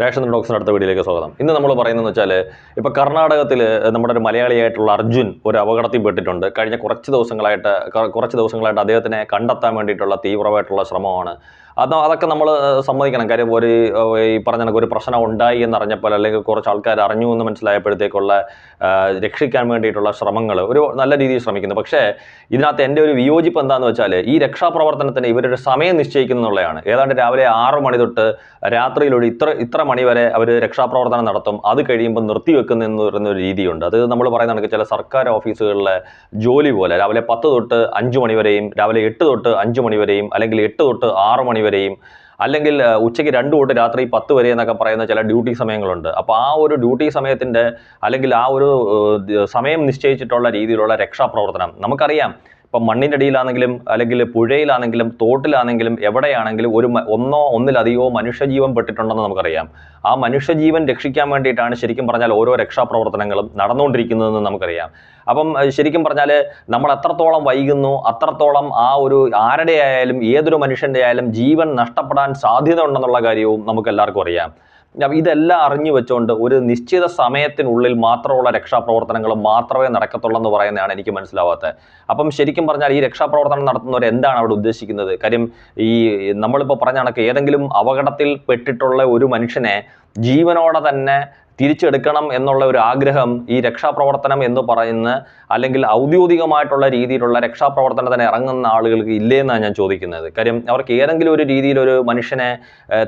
Ration ഡോക്സിന് അടുത്ത വീഡിയോയിലേക്ക് സ്വാഗതം. ഇന്ന് നമ്മൾ പറയുന്നതെന്ന് വെച്ചാൽ ഇപ്പോൾ കർണാടകത്തിൽ നമ്മുടെ ഒരു മലയാളിയായിട്ടുള്ള അർജുൻ ഒരു അപകടത്തിൽ പെട്ടിട്ടുണ്ട്. കഴിഞ്ഞ കുറച്ച് ദിവസങ്ങളായിട്ട് കുറച്ച് ദിവസങ്ങളായിട്ട് അദ്ദേഹത്തിനെ കണ്ടെത്താൻ വേണ്ടിയിട്ടുള്ള തീവ്രമായിട്ടുള്ള ശ്രമമാണ് അത് അതൊക്കെ നമ്മൾ സമ്മതിക്കണം. കാര്യം ഒരു ഈ പറഞ്ഞ കണക്ക് ഒരു പ്രശ്നം ഉണ്ടായി എന്നറിഞ്ഞപ്പോൾ അല്ലെങ്കിൽ കുറച്ച് ആൾക്കാർ അറിഞ്ഞു എന്ന് മനസ്സിലായപ്പോഴത്തേക്കുള്ള രക്ഷിക്കാൻ വേണ്ടിയിട്ടുള്ള ശ്രമങ്ങൾ ഒരു നല്ല രീതിയിൽ ശ്രമിക്കുന്നു. പക്ഷേ ഇതിനകത്ത് എന്റെ ഒരു വിയോജിപ്പ് എന്താണെന്ന് വെച്ചാൽ ഈ രക്ഷാപ്രവർത്തനത്തിന് ഇവരൊരു സമയം നിശ്ചയിക്കുന്നുള്ളതാണ്. ഏതാണ്ട് രാവിലെ ആറ് മണി തൊട്ട് രാത്രിയിലൊരു ഇത്ര ഇത്ര മണി വരെ അവർ രക്ഷാപ്രവർത്തനം നടത്തും. അത് കഴിയുമ്പോൾ നിർത്തിവെക്കുന്ന എന്ന് പറയുന്ന ഒരു രീതിയുണ്ട്. അത് നമ്മൾ പറയുന്ന ചില സർക്കാർ ഓഫീസുകളിലെ ജോലി പോലെ രാവിലെ പത്ത് തൊട്ട് അഞ്ച് മണി വരെയും രാവിലെ എട്ട് തൊട്ട് അഞ്ച് മണി വരെയും അല്ലെങ്കിൽ എട്ട് തൊട്ട് ആറ് മണി വരെയും അല്ലെങ്കിൽ ഉച്ചയ്ക്ക് രണ്ട് തൊട്ട് രാത്രി പത്ത് വരെ എന്നൊക്കെ പറയുന്ന ചില ഡ്യൂട്ടി സമയങ്ങളുണ്ട്. അപ്പോൾ ആ ഒരു ഡ്യൂട്ടി സമയത്തിന്റെ അല്ലെങ്കിൽ ആ ഒരു സമയം നിശ്ചയിച്ചിട്ടുള്ള രീതിയിലുള്ള രക്ഷാപ്രവർത്തനം നമുക്കറിയാം. ഇപ്പം മണ്ണിന്റെ അടിയിലാണെങ്കിലും അല്ലെങ്കിൽ പുഴയിലാണെങ്കിലും തോട്ടിലാണെങ്കിലും എവിടെയാണെങ്കിലും ഒരു ഒന്നോ ഒന്നിലധികമോ മനുഷ്യജീവൻ പെട്ടിട്ടുണ്ടെന്ന് നമുക്കറിയാം. ആ മനുഷ്യജീവൻ രക്ഷിക്കാൻ വേണ്ടിയിട്ടാണ് ശരിക്കും പറഞ്ഞാൽ ഓരോ രക്ഷാപ്രവർത്തനങ്ങളും നടന്നുകൊണ്ടിരിക്കുന്നതെന്ന് നമുക്കറിയാം. അപ്പം ശരിക്കും പറഞ്ഞാൽ നമ്മൾ എത്രത്തോളം വൈകുന്നു അത്രത്തോളം ആ ഒരു ആരുടെ ആയാലും ഏതൊരു മനുഷ്യന്റെ ആയാലും ജീവൻ നഷ്ടപ്പെടാൻ സാധ്യത ഉണ്ടെന്നുള്ള കാര്യവും നമുക്ക് എല്ലാവർക്കും അറിയാം. അപ്പം ഇതെല്ലാം അറിഞ്ഞു വെച്ചുകൊണ്ട് ഒരു നിശ്ചിത സമയത്തിനുള്ളിൽ മാത്രമുള്ള രക്ഷാപ്രവർത്തനങ്ങൾ മാത്രമേ നടക്കത്തുള്ളൂ എന്ന് പറയുന്നതാണ് എനിക്ക് മനസ്സിലാവാത്തത്. അപ്പം ശരിക്കും പറഞ്ഞാൽ ഈ രക്ഷാപ്രവർത്തനം നടത്തുന്നവർ എന്താണ് അവിടെ ഉദ്ദേശിക്കുന്നത്? കാര്യം ഈ നമ്മളിപ്പോൾ പറഞ്ഞ കണക്ക് ഏതെങ്കിലും അപകടത്തിൽ പെട്ടിട്ടുള്ള ഒരു മനുഷ്യനെ ജീവനോടെ തന്നെ തിരിച്ചെടുക്കണം എന്നുള്ള ഒരു ആഗ്രഹം ഈ രക്ഷാപ്രവർത്തനം എന്ന് പറയുന്ന അല്ലെങ്കിൽ ഔദ്യോഗികമായിട്ടുള്ള രീതിയിലുള്ള രക്ഷാപ്രവർത്തനത്തിന് ഇറങ്ങുന്ന ആളുകൾക്ക് ഇല്ലേ എന്നാണ് ഞാൻ ചോദിക്കുന്നത്. കാര്യം അവർക്ക് ഏതെങ്കിലും ഒരു രീതിയിൽ ഒരു മനുഷ്യനെ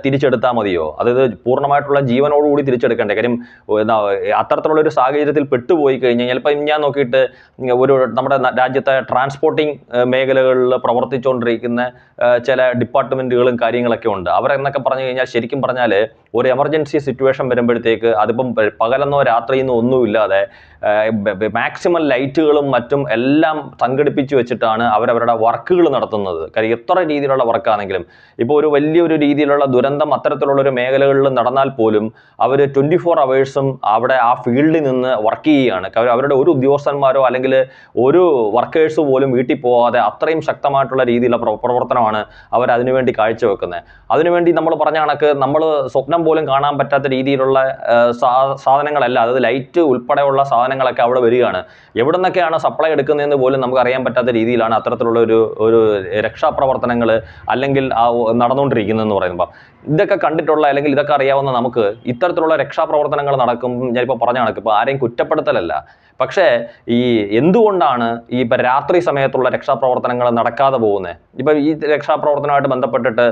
തിരിച്ചെടുത്താൽ മതിയോ? അതായത് പൂർണമായിട്ടുള്ള ജീവനോടുകൂടി തിരിച്ചെടുക്കണ്ടേ? കാര്യം അത്തരത്തിലുള്ള ഒരു സാഹചര്യത്തിൽ പെട്ടുപോയി കഴിഞ്ഞ് കഴിഞ്ഞാൽ ചിലപ്പോൾ ഞാൻ നോക്കിയിട്ട് ഒരു നമ്മുടെ രാജ്യത്തെ ട്രാൻസ്പോർട്ടിംഗ് മേഖലകളിൽ പ്രവർത്തിച്ചുകൊണ്ടിരിക്കുന്ന ചില ഡിപ്പാർട്ട്മെന്റുകളും കാര്യങ്ങളൊക്കെ ഉണ്ട്. അവരെന്നൊക്കെ പറഞ്ഞു കഴിഞ്ഞാൽ ശരിക്കും പറഞ്ഞാൽ ഒരു എമർജൻസി സിറ്റുവേഷൻ വരുമ്പോഴത്തേക്ക് അതിപ്പം പ- പകലെന്നോ രാത്രിയെന്നോ ഒന്നുമില്ലാതെ മാക്സിമം ലൈറ്റുകളും മറ്റും എല്ലാം സംഘടിപ്പിച്ച് വെച്ചിട്ടാണ് അവരവരുടെ വർക്കുകൾ നടത്തുന്നത്. കാര്യം എത്ര രീതിയിലുള്ള വർക്കാണെങ്കിലും ഇപ്പോൾ ഒരു വലിയൊരു രീതിയിലുള്ള ദുരന്തം അത്തരത്തിലുള്ള ഒരു മേഖലകളിൽ നടന്നാൽ പോലും അവർ ട്വന്റി ഫോർ അവേഴ്സും അവിടെ ആ ഫീൽഡിൽ നിന്ന് വർക്ക് ചെയ്യുകയാണ്. അവരുടെ ഒരു ഉദ്യോഗസ്ഥന്മാരോ അല്ലെങ്കിൽ ഒരു വർക്കേഴ്സ് പോലും വീട്ടിൽ പോകാതെ അത്രയും ശക്തമായിട്ടുള്ള രീതിയിലുള്ള പ്ര- പ്രവർത്തനമാണ് അവർ അതിനുവേണ്ടി കാഴ്ചവെക്കുന്നത്. അതിനുവേണ്ടി നമ്മൾ പറഞ്ഞ കണക്ക് നമ്മൾ സ്വപ്നം പോലും കാണാൻ പറ്റാത്ത രീതിയിലുള്ള സാധനങ്ങളല്ല. അതായത് ലൈറ്റ് ഉൾപ്പെടെയുള്ള സാധനങ്ങളൊക്കെ അവിടെ വരികയാണ്. എവിടെ നിന്നൊക്കെയാണ് സപ്ലൈ എടുക്കുന്നതെന്ന് പോലും നമുക്ക് അറിയാൻ പറ്റാത്ത രീതിയിലാണ് അത്തരത്തിലുള്ള ഒരു ഒരു രക്ഷാപ്രവർത്തനങ്ങൾ അല്ലെങ്കിൽ നടന്നുകൊണ്ടിരിക്കുന്നതെന്ന് പറയുമ്പോൾ ഇതൊക്കെ കണ്ടിട്ടുള്ള അല്ലെങ്കിൽ ഇതൊക്കെ അറിയാവുന്ന നമുക്ക് ഇത്തരത്തിലുള്ള രക്ഷാപ്രവർത്തനങ്ങൾ നടക്കും ഞാനിപ്പോൾ പറഞ്ഞ കണക്ക് ഇപ്പോൾ ആരെയും കുറ്റപ്പെടുത്തലല്ല. പക്ഷേ ഈ എന്തുകൊണ്ടാണ് ഈ ഇപ്പം രാത്രി സമയത്തുള്ള രക്ഷാപ്രവർത്തനങ്ങൾ നടക്കാതെ പോകുന്നത്? ഇപ്പം ഈ രക്ഷാപ്രവർത്തനമായിട്ട് ബന്ധപ്പെട്ടിട്ട്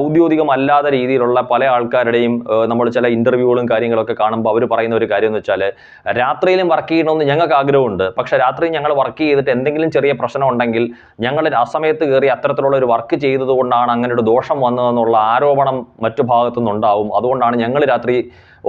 ഔദ്യോഗികമല്ലാത്ത രീതിയിലുള്ള പല ആൾക്കാരുടെയും നമ്മൾ ചില ഇന്റർവ്യൂകളും കാര്യങ്ങളൊക്കെ കാണുമ്പോൾ അവർ പറയുന്ന ഒരു കാര്യം എന്ന് വെച്ചാൽ രാത്രിയിലും വർക്ക് ചെയ്യണമെന്ന് ഞങ്ങൾക്ക് ആഗ്രഹമുണ്ട്. പക്ഷേ രാത്രി ഞങ്ങൾ വർക്ക് ചെയ്തിട്ട് എന്തെങ്കിലും ചെറിയ പ്രശ്നം ഉണ്ടെങ്കിൽ ഞങ്ങൾ ആ സമയത്ത് കയറി അത്തരത്തിലുള്ള ഒരു വർക്ക് ചെയ്തതുകൊണ്ടാണ് അങ്ങനെ ഒരു ദോഷം വന്നതെന്നുള്ള ആരോപണം മറ്റു ഭാഗത്തു നിന്നുണ്ടാവും. അതുകൊണ്ടാണ് ഞങ്ങൾ രാത്രി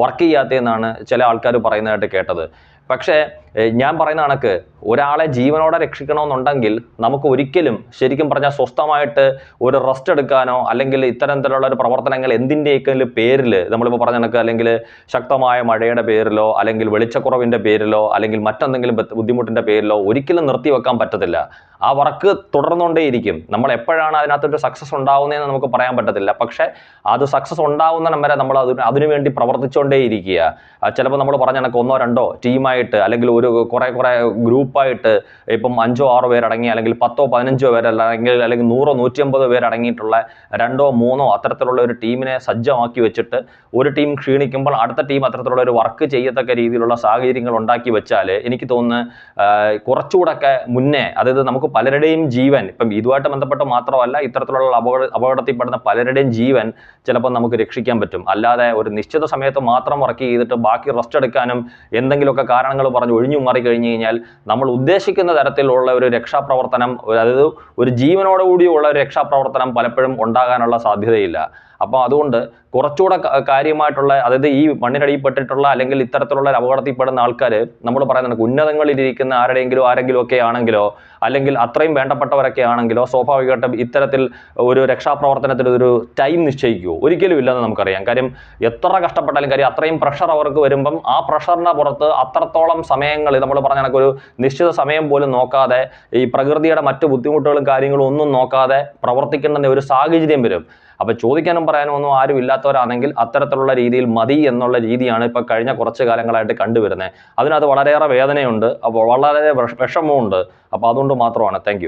വർക്ക് ചെയ്യാത്തതെന്നാണ് ചില ആൾക്കാർ പറയുന്നതായിട്ട് കേട്ടത്. പക്ഷേ ഞാൻ പറയുന്ന കണക്ക് ഒരാളെ ജീവനോടെ രക്ഷിക്കണമെന്നുണ്ടെങ്കിൽ നമുക്ക് ഒരിക്കലും ശരിക്കും പറഞ്ഞാൽ സ്വസ്ഥമായിട്ട് ഒരു റെസ്റ്റ് എടുക്കാനോ അല്ലെങ്കിൽ ഇത്തരത്തിലുള്ള ഒരു പ്രവർത്തനങ്ങൾ എന്തിന്റെയൊക്കെ പേരിൽ നമ്മളിപ്പോൾ പറഞ്ഞ കണക്ക് അല്ലെങ്കിൽ ശക്തമായ മഴയുടെ പേരിലോ അല്ലെങ്കിൽ വെളിച്ചക്കുറവിന്റെ പേരിലോ അല്ലെങ്കിൽ മറ്റെന്തെങ്കിലും ബുദ്ധ- ബുദ്ധിമുട്ടിന്റെ പേരിലോ ഒരിക്കലും നിർത്തിവെക്കാൻ പറ്റത്തില്ല. ആ വർക്ക് തുടർന്നുകൊണ്ടേയിരിക്കും. നമ്മൾ എപ്പോഴാണ് അതിനകത്തൊരു സക്സസ് ഉണ്ടാവുന്നതെന്ന് നമുക്ക് പറയാൻ പറ്റത്തില്ല. പക്ഷേ അത് സക്സസ് ഉണ്ടാവുന്ന വരെ നമ്മൾ അതിന് അതിനുവേണ്ടി പ്രവർത്തിച്ചുകൊണ്ടേയിരിക്കുക. ചിലപ്പോൾ നമ്മൾ പറഞ്ഞ കണക്ക് ഒന്നോ രണ്ടോ ടീമായിട്ട് അല്ലെങ്കിൽ ഒരു കുറേ കുറേ ഗ്രൂപ്പായിട്ട് ഇപ്പം അഞ്ചോ ആറോ പേരടങ്ങി അല്ലെങ്കിൽ പത്തോ പതിനഞ്ചോ പേര് അല്ലെങ്കിൽ അല്ലെങ്കിൽ നൂറോ നൂറ്റിയമ്പതോ പേര് അടങ്ങിയിട്ടുള്ള രണ്ടോ മൂന്നോ അത്തരത്തിലുള്ള ഒരു ടീമിനെ സജ്ജമാക്കി വെച്ചിട്ട് ഒരു ടീം ക്ഷീണിക്കുമ്പോൾ അടുത്ത ടീം അത്തരത്തിലുള്ള ഒരു വർക്ക് ചെയ്യത്തക്ക രീതിയിലുള്ള സാഹചര്യങ്ങൾ ഉണ്ടാക്കി വെച്ചാൽ എനിക്ക് തോന്നുന്നു ആഹ് കുറച്ചുകൂടൊക്കെ മുന്നേ അതായത് നമുക്ക് പലരുടെയും ജീവൻ ഇപ്പം ഇതുമായിട്ട് ബന്ധപ്പെട്ട് മാത്രമല്ല ഇത്തരത്തിലുള്ള അപകട അപകടത്തിൽപ്പെടുന്ന പലരുടെയും ജീവൻ ചിലപ്പോൾ നമുക്ക് രക്ഷിക്കാൻ പറ്റും. അല്ലാതെ ഒരു നിശ്ചിത സമയത്ത് മാത്രം വർക്ക് ചെയ്തിട്ട് ബാക്കി റെസ്റ്റ് എടുക്കാനും എന്തെങ്കിലുമൊക്കെ കാരണങ്ങൾ പറഞ്ഞ് മാറി കഴിഞ്ഞു കഴിഞ്ഞാൽ നമ്മൾ ഉദ്ദേശിക്കുന്ന തരത്തിലുള്ള ഒരു രക്ഷാപ്രവർത്തനം അതായത് ഒരു ജീവനോടുകൂടിയുള്ള ഒരു രക്ഷാപ്രവർത്തനം പലപ്പോഴും ഉണ്ടാകാനുള്ള സാധ്യതയില്ല. അപ്പോൾ അതുകൊണ്ട് കുറച്ചുകൂടെ കാര്യമായിട്ടുള്ള അതായത് ഈ മണ്ണിനടിയിൽപ്പെട്ടിട്ടുള്ള അല്ലെങ്കിൽ ഇത്തരത്തിലുള്ള അപകടത്തിൽപ്പെടുന്ന ആൾക്കാർ നമ്മൾ പറയുന്നുണ്ട് ഉന്നതങ്ങളിലിരിക്കുന്ന ആരുടെയെങ്കിലും ആരെങ്കിലും ഒക്കെ ആണെങ്കിലോ അല്ലെങ്കിൽ അത്രയും വേണ്ടപ്പെട്ടവരൊക്കെ ആണെങ്കിലോ സ്വാഭാവികമായിട്ടും ഇത്തരത്തിൽ ഒരു രക്ഷാപ്രവർത്തനത്തിൽ ഒരു ടൈം നിശ്ചയിക്കുമോ ഒരിക്കലും ഇല്ലെന്ന് നമുക്കറിയാം. കാര്യം എത്ര കഷ്ടപ്പെട്ടാലും കാര്യം അത്രയും പ്രഷർ അവർക്ക് വരുമ്പം ആ പ്രഷറിന് പുറത്ത് അത്രത്തോളം സമയങ്ങൾ നമ്മൾ പറഞ്ഞ കണക്ക് ഒരു നിശ്ചിത സമയം പോലും നോക്കാതെ ഈ പ്രകൃതിയുടെ മറ്റു ബുദ്ധിമുട്ടുകളും കാര്യങ്ങളും ഒന്നും നോക്കാതെ പ്രവർത്തിക്കേണ്ട ഒരു സാഹചര്യം വരും. അപ്പോൾ ചോദിക്കാനും പറയാനും ഒന്നും ആരും ഇല്ലാത്തവരാണെങ്കിൽ അത്തരത്തിലുള്ള രീതിയിൽ മതി എന്നുള്ള രീതിയാണ് ഇപ്പോൾ കഴിഞ്ഞ കുറച്ച് കാലങ്ങളായിട്ട് കണ്ടുവരുന്നത്. അതിനകത്ത് വളരെയേറെ വേദനയുണ്ട്. അപ്പോൾ വളരെ വിഷ- വിഷമമുണ്ട്. അപ്പോൾ അതുകൊണ്ട് മാത്രമാണ്. താങ്ക്